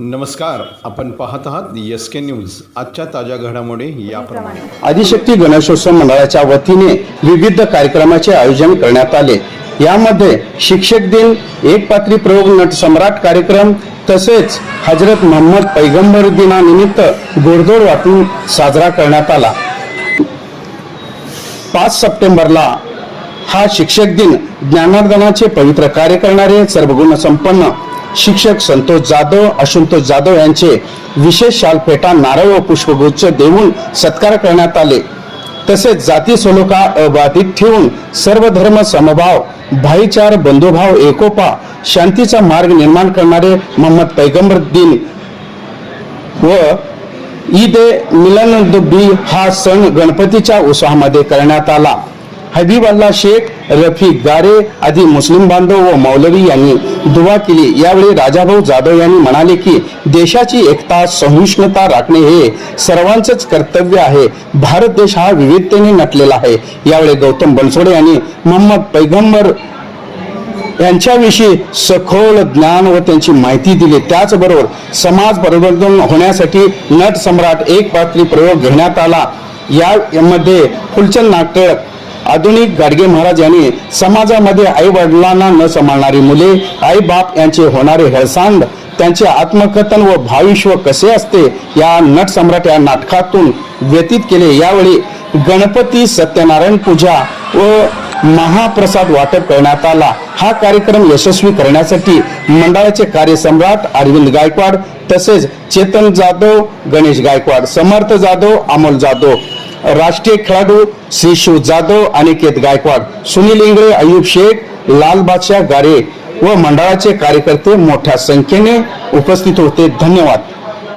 नमस्कार आपण पाहत आहात एस के न्यूज आजच्या ताज्या घडामोडी याप्रमाणे. आदिशक्ती गणेशोत्सव मंडळाच्या वतीने विविध कार्यक्रमाचे आयोजन करण्यात आले. यामध्ये शिक्षक दिन एक पात्री प्रयोग नट सम्राट कार्यक्रम तसेच हजरत मोहम्मद पैगंबर दिनानिमित्त गोडधोड वाटून साजरा करण्यात आला. पाच सप्टेंबरला हा शिक्षक दिन ज्ञानार्दनाचे पवित्र कार्य करणारे सर्वगुण संपन्न शिक्षक संतोष जाधव अशुतोष जाधव यांचे विशेष शाल फेटा नारळ व पुष्पगुच्छ देऊन सत्कार करण्यात आले. तसेच जाती सलोखा अबाधित ठेवून सर्व धर्म समभाव भाईचार बंधुभाव एकोपा शांतीचा मार्ग निर्माण करणारे मोहम्मद पैगंबर दिन व ईद ए मिलन बी हा सण गणपतीच्या उत्साहामध्ये करण्यात आला. हबीब अल्ला शेख रफिक गारे आदी मुस्लिम बांधव व मौलवी यांनी दुवा केली. यावेळी राजाभाऊ जाधव यांनी म्हणाले की देशाची एकता सहिष्णुता राखणे हे सर्वांचंच कर्तव्य आहे. भारत देश हा विविधतेने नटलेला आहे. यावेळी गौतम बनसोडे यांनी मोहम्मद पैगंबर यांच्याविषयी सखोल ज्ञान व त्यांची माहिती दिली. त्याचबरोबर समाज परिवर्तन होण्यासाठी नट सम्राट एक पात्री प्रयोग घेण्यात आला. यामध्ये फुलचंद नाटक आधुनिक गाडगे महाराज यांनी समाजामध्ये आई वडिलांना न सांभाळणारी मुले आई बाप यांचे होणारे हेळसांड त्यांचे आत्मकथन व भाविश्व कसे असते या नट सम्राट या नाटकातून व्यतीत केले. यावेळी गणपती सत्यनारायण पूजा व महाप्रसाद वाटप करण्यात आला. हा कार्यक्रम यशस्वी करण्यासाठी मंडळाचे कार्यसम्राट अरविंद गायकवाड तसेच चेतन जाधव गणेश गायकवाड समर्थ जाधव अमोल जाधव राष्ट्रीय खेळाडू श्री शिव जाधव अनिकेत गायकवाड सुनील इंगळे अयुब शेख लाल बादशाह गारे व मंडळाचे कार्यकर्ते मोठ्या संख्येने उपस्थित होते. धन्यवाद.